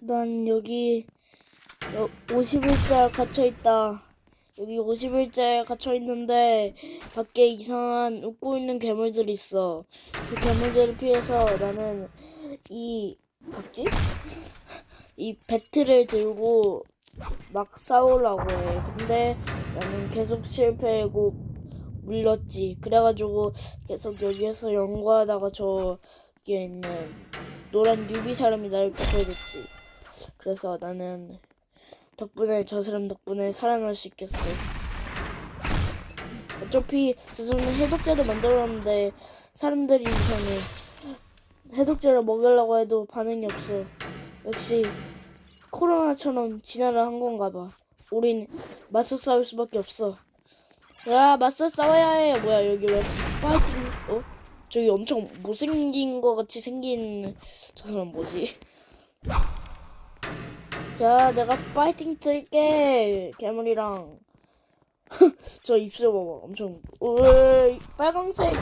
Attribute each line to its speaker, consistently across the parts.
Speaker 1: 난 여기 50일째 갇혀 있다. 여기 50일째 갇혀 있는데 밖에 이상한 웃고 있는 괴물들이 있어. 그 괴물들을 피해서 나는 이 뭐지? 이 배트를 들고 막 싸우려고 해. 근데 나는 계속 실패하고 물렸지. 그래가지고 계속 여기에서 연구하다가 저기에 있는 노란 유비 사람이 나를 구해줬지. 그래서 나는 덕분에 저 사람 덕분에 살아날 수 있겠어. 어차피 저 사람은 해독제도 만들었는데 사람들이 이상해. 해독제를 먹으려고 해도 반응이 없어. 역시 코로나처럼 진화를 한 건가 봐. 우린 맞서 싸울 수밖에 없어. 야, 맞서 싸워야 해. 뭐야, 여기 왜 파이팅, 어? 저기 엄청 못생긴 거 같이 생긴 저 사람 뭐지? 자, 내가 파이팅 뜰게. 괴물이랑. 저 입술 봐봐. 엄청, 으, 빨강색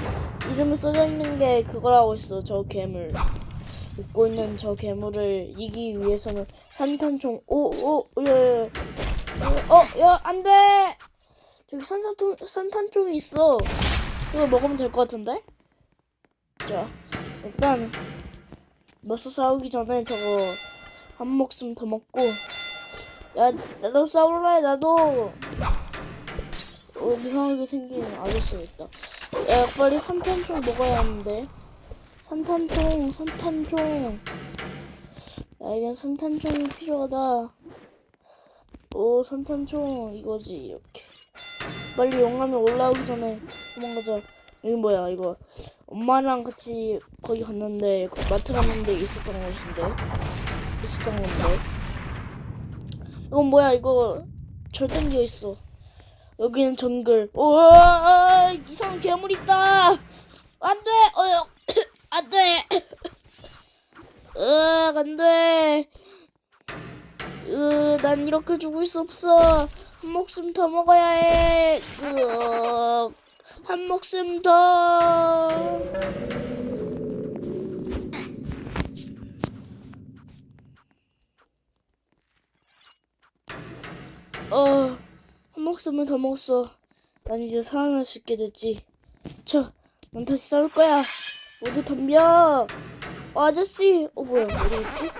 Speaker 1: 이름이 써져 있는 게 그거라고 있어. 저 괴물. 웃고 있는 저 괴물을 이기기 위해서는 산탄총, 오, 오, 야, 야, 야. 어, 야, 안 돼! 저기 산탄총, 산탄총이 있어. 이거 먹으면 될 것 같은데? 자, 일단, 맞서 싸우기 전에 저거 한 목숨 더 먹고. 야, 나도 싸울래, 나도! 어, 이상하게 생긴 아저씨가 있다. 야, 빨리 산탄총 먹어야 하는데. 산탄총, 산탄총. 나에겐 산탄총이 필요하다. 오, 산탄총, 이거지, 이렇게. 빨리 용암에 올라오기 전에 도망가자. 여기 뭐야, 이거. 엄마랑 같이 거기 갔는데, 그 마트 갔는데 있었던 곳인데. 있었던 건데. 이건 뭐야, 이거. 절단기어 있어. 여기는 정글. 우와, 이상한 괴물 있다! 안 돼! 어, 안 돼! 으, 안 돼! 으, 난 이렇게 죽을 수 없어. 한 목숨 더 먹어야 해. 으, 한 목숨 더. 어, 한 목숨을 더 먹었어. 난 이제 살아날 수 있게 됐지. 저, 난 다시 싸울 거야. 모두 덤벼. 어, 아저씨. 어, 뭐야, 있지?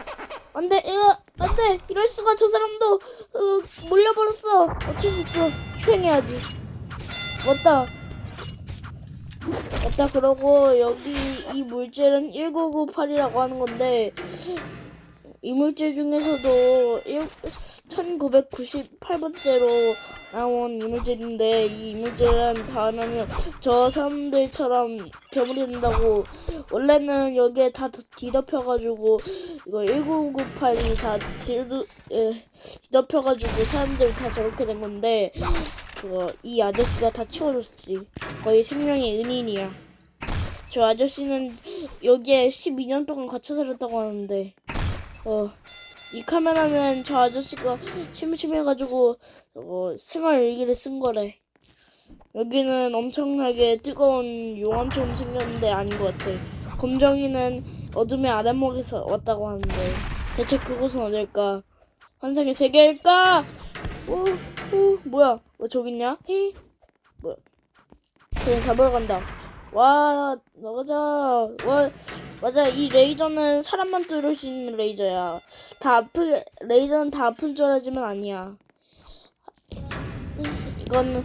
Speaker 1: 안 돼, 이거, 안 돼. 이럴 수가 저 사람도, 어, 몰려버렸어. 어쩔 수 없어. 희생해야지. 맞다. 맞다, 그러고, 여기 이 물질은 1998이라고 하는 건데, 이 물질 중에서도 1998번째로 나온 이물질인데 이 이물질은 다하면 저 사람들처럼 괴물이 된다고. 원래는 여기에 다 뒤덮여가지고 이거 1998이 다 에, 뒤덮여가지고 사람들이 다 저렇게 된 건데 그거 이 아저씨가 다 치워줬지 거의 생명의 은인이야 저 아저씨는 여기에 12년 동안 갇혀 살았다고 하는데 어, 이 카메라는 저 아저씨가 심심해가지고 어, 생활 일기를 쓴 거래. 여기는 엄청나게 뜨거운 용암처럼 생겼는데 아닌 것 같아. 검정이는 어둠의 아랫목에서 왔다고 하는데 대체 그곳은 어딜까? 환상의 세계일까? 오, 오, 뭐야? 뭐 저기 있냐? 히? 뭐야? 그냥 잡으러 간다. 와, 나가자. 와, 맞아. 이 레이저는 사람만 뚫을 수 있는 레이저야. 다 아프, 레이저는 다 아픈 줄 알지만 아니야. 이건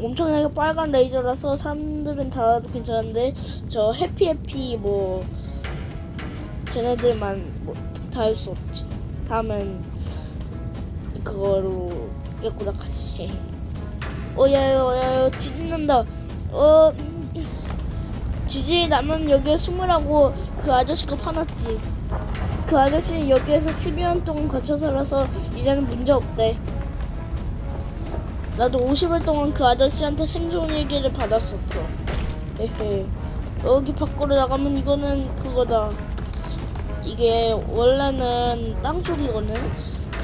Speaker 1: 엄청나게 빨간 레이저라서 사람들은 다 괜찮은데 저 해피해피 뭐 쟤네들만 뭐 다 할 수 없지. 다음엔 그거로 깨꾸락하지. 어야야 어야야 지진 난다. 어 지진이 나면 여기에 숨으라고 그 아저씨가 파놨지. 그 아저씨는 여기에서 12년 동안 갇혀 살아서 이제는 문제 없대. 나도 50일 동안 그 아저씨한테 생존 일기를 받았었어. 에헤. 여기 밖으로 나가면 이거는 그거다. 이게 원래는 땅속이거든.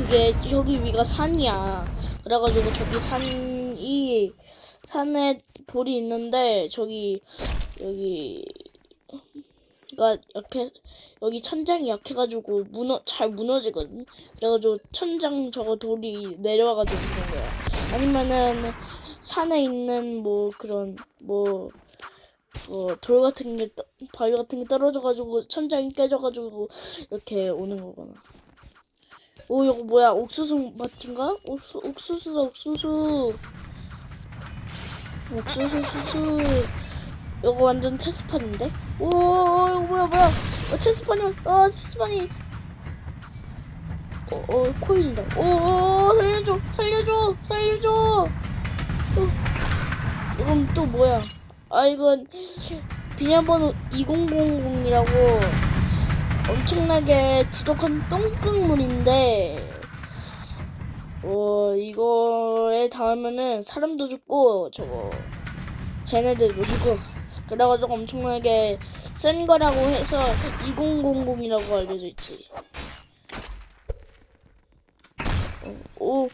Speaker 1: 그게 여기 위가 산이야. 그래가지고 저기 산이 산에 돌이 있는데 저기 여기 그러니까 약해 여기 천장이 약해가지고 무너 잘 무너지거든. 그래가지고 천장 저거 돌이 내려와가지고 그런 거야. 아니면은 산에 있는 뭐 그런 뭐. 뭐돌 같은 게 떠- 바위 같은 게 떨어져가지고 천장이 깨져가지고 이렇게 오는 거구나. 오 이거 뭐야 옥수수 밭인가? 옥수 옥수수다 옥수수. 옥수수 수수. 이거 완전 체스판인데? 오 이거 뭐야 뭐야? 어, 체스판이 아 체스판이. 어, 어 코인이다. 오, 오 살려줘 살려줘 살려줘. 어. 이건 또 뭐야? 아 이건 비밀번호 2000이라고 엄청나게 지독한 똥강물인데 어 이거에 닿으면은 사람도 죽고 저거 쟤네들도 죽고 그래가지고 엄청나게 센 거라고 해서 2000이라고 알려져 있지. 어,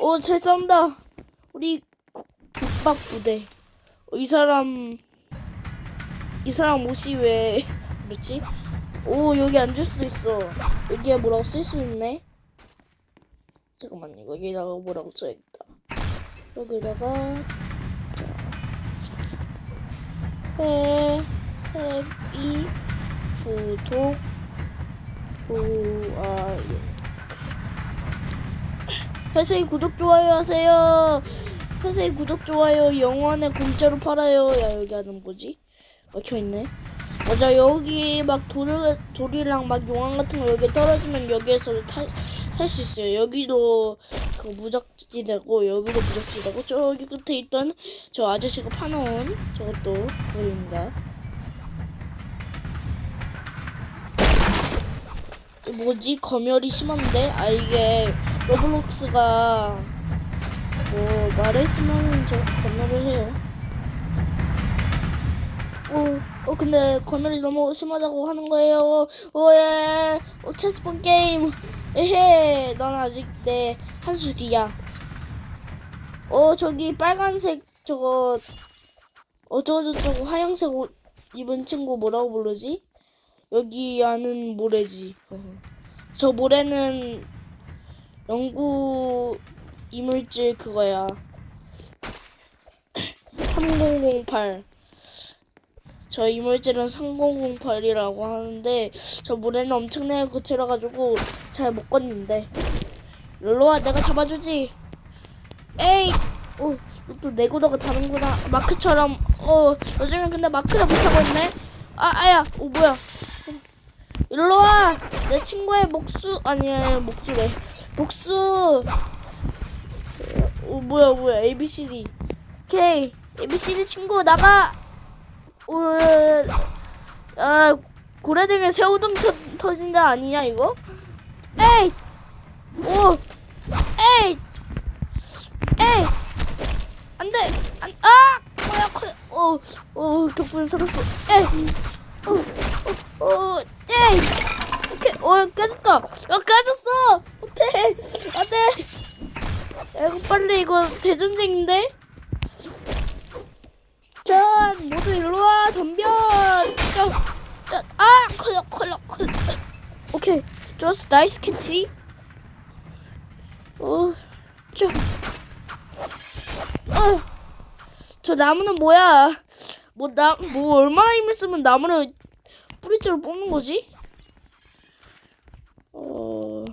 Speaker 1: 오오잘 싸운다. 우리 국- 국밥 부대. 어, 이 사람 이 사람 옷이 왜 그렇지? 오 여기 앉을 수도 있어. 여기에 뭐라고 쓸 수 있네? 잠깐만 여기다가 뭐라고 써야겠다. 여기다가. 회색이 구독 좋아요 회색이 구독 좋아요 하세요. 회색이 구독 좋아요 영원에 공짜로 팔아요. 야 여기 하는 뭐지? 막혀있네 맞아 여기 막 돌, 돌이랑 막 용암 같은 거 여기 떨어지면 여기에서 살 수 있어요. 여기도 그 무적지되고 여기도 무적지되고 저기 끝에 있던 저 아저씨가 파놓은 저것도 보입니다. 뭐지? 검열이 심한데? 아 이게 로블록스가 뭐 말했으면 저 검열을 해요. 어, 어 근데 검열이 너무 심하다고 하는 거예요. 오예, 어, 체스폰 게임. 에헤, 넌 아직 내 한수 뒤야. 어 저기 빨간색 저거 어쩌고 저쩌고 하얀색 옷 입은 친구 뭐라고 부르지? 여기 아는 모래지. 저 모래는 영구 이물질 그거야. 3008. 저 이물질은 3008이라고 하는데 저 물에는 엄청나게 거칠어가지고 잘 못 걷는데. 일로와 내가 잡아주지. 에이 오 또 내구도가 다른구나. 마크처럼. 어 요즘엔 근데 마크를 못하고 있네. 아 아야 오 뭐야. 일로와. 내 친구의 목수 아니 아니 목수래. 목수. 오 뭐야 뭐야. ABCD 오케이. ABCD 친구 나가. 오, 아, 고래등에 새우등 터, 터진다 아니냐 이거? 에이, 오, 에이, 에이, 안돼, 안, 아, 뭐야, 커, 어, 어, 덕분에 살았어. 에이, 어, 에이, 오케이, 어, 깨졌다. 야, 깨졌어. 어때? 안돼. 야, 이거 빨리 이거 대전쟁인데? 전 모두 일로 와 덤벼! 짠아! 컬럭 컬럭 컬럭 오케이. 좋았어 나이스 캐치. 어저어저 나무는 뭐야? 뭐나뭐 얼마나 힘을 쓰면 나무를 뿌리째로 뽑는 거지? 어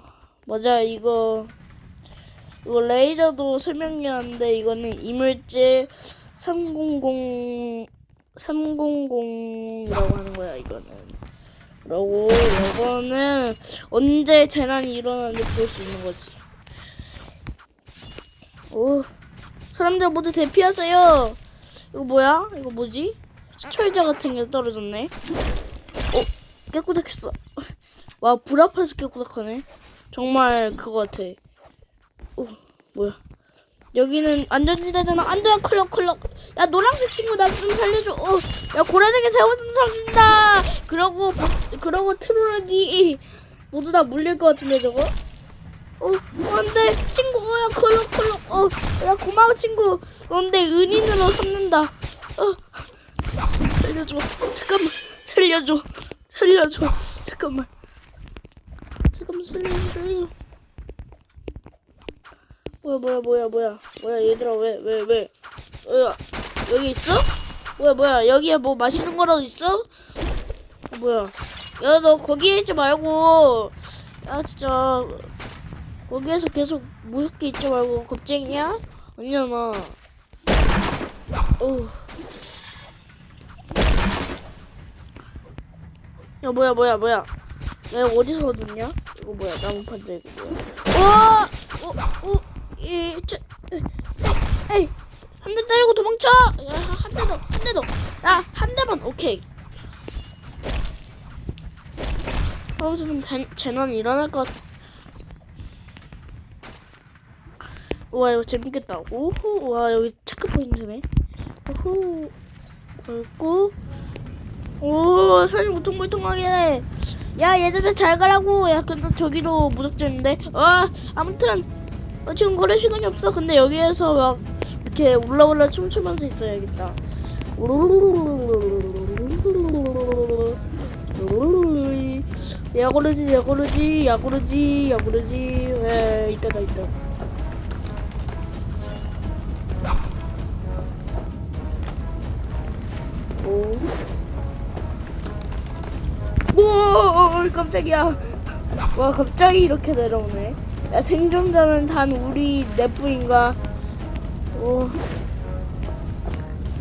Speaker 1: 맞아. 이거 이거 레이저도 설명이 하는데 이거는 이물질 300 300이라고 하는 거야 이거는. 그러고 이거는 언제 재난이 일어나는지 볼 수 있는 거지. 오, 사람들 모두 대피하세요. 이거 뭐야? 이거 뭐지? 철자 같은 게 떨어졌네. 어, 깨꾸닥했어. 와, 불 앞에서 깨꾸닥하네. 정말 그거 같아. 오, 뭐야? 여기는 안전지대잖아. 안 돼, 컬럭, 컬럭. 야, 노란색 친구 나 좀 살려줘. 어, 야, 고래등에 새우 좀 살린다. 그러고, 그러고 트롤이 모두 다 물릴 것 같은데, 저거? 어, 어, 안 돼. 친구, 어, 야, 컬럭, 컬럭. 어, 야, 고마워, 친구. 그런데 은인으로 삼는다. 어, 살려줘. 잠깐만, 살려줘. 살려줘. 잠깐만. 잠깐만 살려줘. 살려줘. 뭐야 뭐야 뭐야 뭐야 뭐야 얘들아 왜 왜 왜? 뭐야 여기 있어? 뭐야 뭐야 여기에 뭐 마시는 거라도 있어? 어, 뭐야? 야 너 거기에 있지 말고 야 진짜 거기에서 계속 무섭게 있지 말고 겁쟁이야? 아니잖아. 어. 야 뭐야 뭐야 뭐야 내가 어디서 얻었냐? 이거 뭐야 나무 판자 이거 뭐야 오! 오! 오! 이, 저, 에이, 에이, 한 대 때리고 도망쳐! 야, 한대 더, 한 대 더. 야, 한 대만, 오케이. 아, 좀 재- 재난 일어날 것 같아. 우와, 이거 재밌겠다. 오호, 와, 여기 체크 포인트네. 오호, 걸고. 오, 사진 울퉁불퉁하게. 야, 얘들아, 잘 가라고. 야, 근데 저기도 무적점인데. 아, 아무튼. 어, 지금 거래 시간이 없어. 근데 여기에서 막 이렇게 올라올라 춤추면서 있어야겠다. 야구르지 야구르지 야구르지 야구르지 에 이따다 이따. 오. 우와 깜짝이야. 와 갑자기 이렇게 내려오네. 야, 생존자는 단 우리 내뿐인가? 오.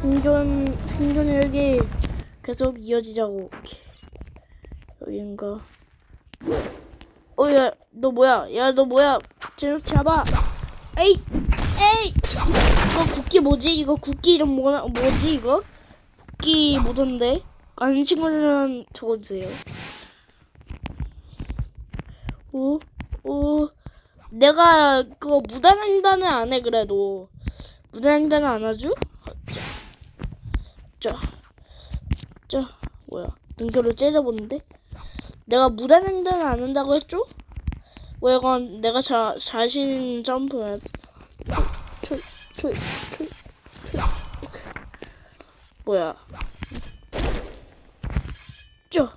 Speaker 1: 생존 생존 일기 계속 이어지자고. 여긴가? 어야 너 뭐야? 야 너 뭐야? 쟤 잡아. 에이 에이. 이거 국기 뭐지? 이거 국기 이름 뭐 뭐지 이거? 국기 뭐던데? 아는 친구들은 적어주세요. 오 오. 내가 그거 무단횡단을 안 해 그래도 무단횡단을 안 하죠? 자, 자, 뭐야 능교를 째려보는데 내가 무단횡단을 안 한다고 했죠? 왜 이건 내가 자 자신 초, 뭐야 저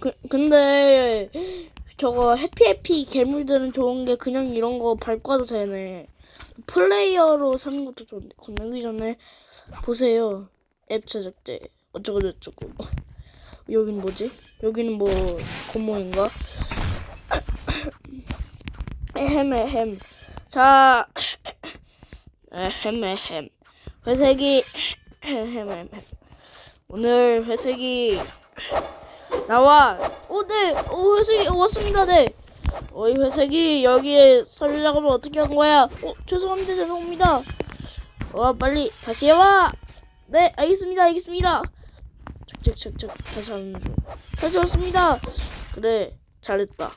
Speaker 1: 그, 근데 저거 해피해피 괴물들은 좋은 게 그냥 이런 거 밟고 와도 되네. 플레이어로 사는 것도 좋은데 건너기 전에 보세요. 앱 제작제 어쩌고 저쩌고. 여긴 뭐지? 여기는 뭐 건모인가? 에헴 에헴. 자 에헴 에헴. 회색이 에헴 에헴. 오늘 회색이 나와. 오, 네. 오, 회색이 어, 왔습니다. 네. 어이 회색이 여기에 서류 작업을 어떻게 한 거야? 어, 죄송합니다. 죄송합니다. 와, 빨리 다시 해와. 네, 알겠습니다. 알겠습니다. 착착착착 다시 하는 중. 다시 왔습니다. 그래, 잘했다.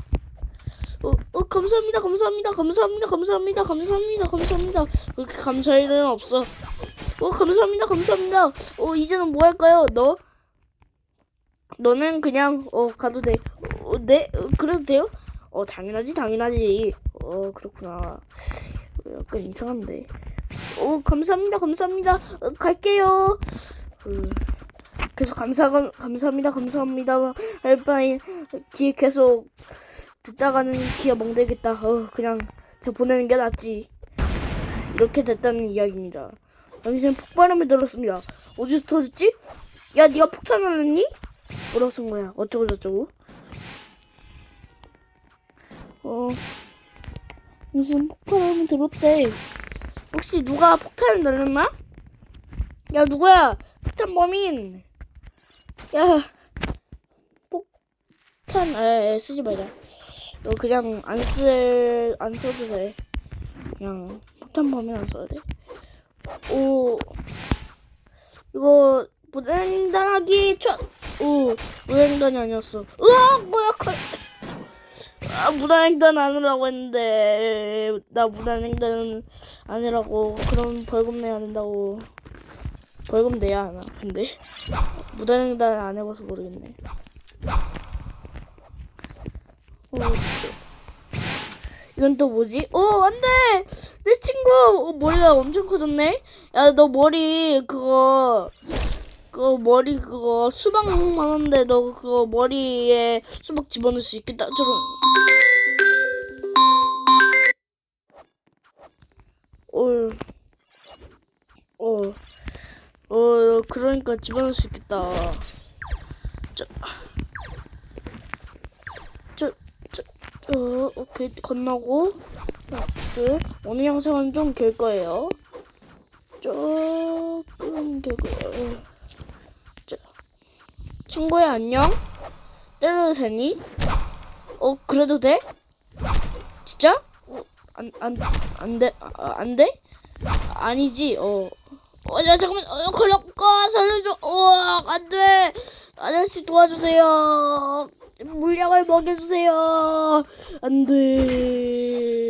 Speaker 1: 어, 어, 감사합니다. 감사합니다. 감사합니다. 감사합니다. 감사합니다. 감사합니다. 그렇게 감사할 일은 없어. 어, 감사합니다. 감사합니다. 어, 이제는 뭐 할까요? 너? 너는 그냥 어 가도 돼. 어, 네? 어, 그래도 돼요? 어 당연하지 당연하지. 어 그렇구나. 어, 약간 이상한데. 어 감사합니다 감사합니다. 어, 갈게요. 그 계속 감사 감사합니다 감사합니다 할 바에 뒤에 계속 듣다가는 귀가 멍들겠다. 어 그냥 저 보내는 게 낫지. 이렇게 됐다는 이야기입니다. 당신은 폭발음을 들었습니다. 어디서 터졌지? 야, 네가 폭탄을 했니? 뭐라고 쓴 거야? 어쩌고 저쩌고? 어, 무슨 폭발음을 들었대. 혹시 누가 폭탄을 날렸나? 야, 누구야? 폭탄 범인. 야, 폭탄, 에, 에 쓰지 말자. 너 그냥 안 쓸, 안 써도 돼. 그냥 폭탄 범인 안 써야 돼. 오, 이거 무단횡단하기 첫. 오, 무단횡단이 아니었어. 으악, 뭐야, 컬. 아, 무단횡단 아니라고 했는데 나 무단횡단 아니라고 그럼 벌금 내야 된다고. 벌금 내야 하나? 근데? 무단횡단 안 해봐서 모르겠네. 어, 이건 또 뭐지? 어 안돼! 내 친구! 어, 머리가 엄청 커졌네? 야 너 머리 그거 그거 머리 그거 수박 많은데 너 그거 머리에 수박 집어넣을 수 있겠다. 저런. 어, 어, 어, 그러니까 집어넣을 수 있겠다. 저, 저, 저, 어, 오케이 건너고. 그 오늘 영상은 좀 길 거예요. 조금 길 거예요. 저, 친구야 안녕. 때려도 되니? 어 그래도 돼? 진짜? 어, 안, 안, 안 돼, 아, 안 돼? 아니지, 어. 어, 야, 잠깐만, 어, 걸렸고, 살려줘, 우와, 안 돼! 아저씨 도와주세요! 물약을 먹여주세요! 안 돼!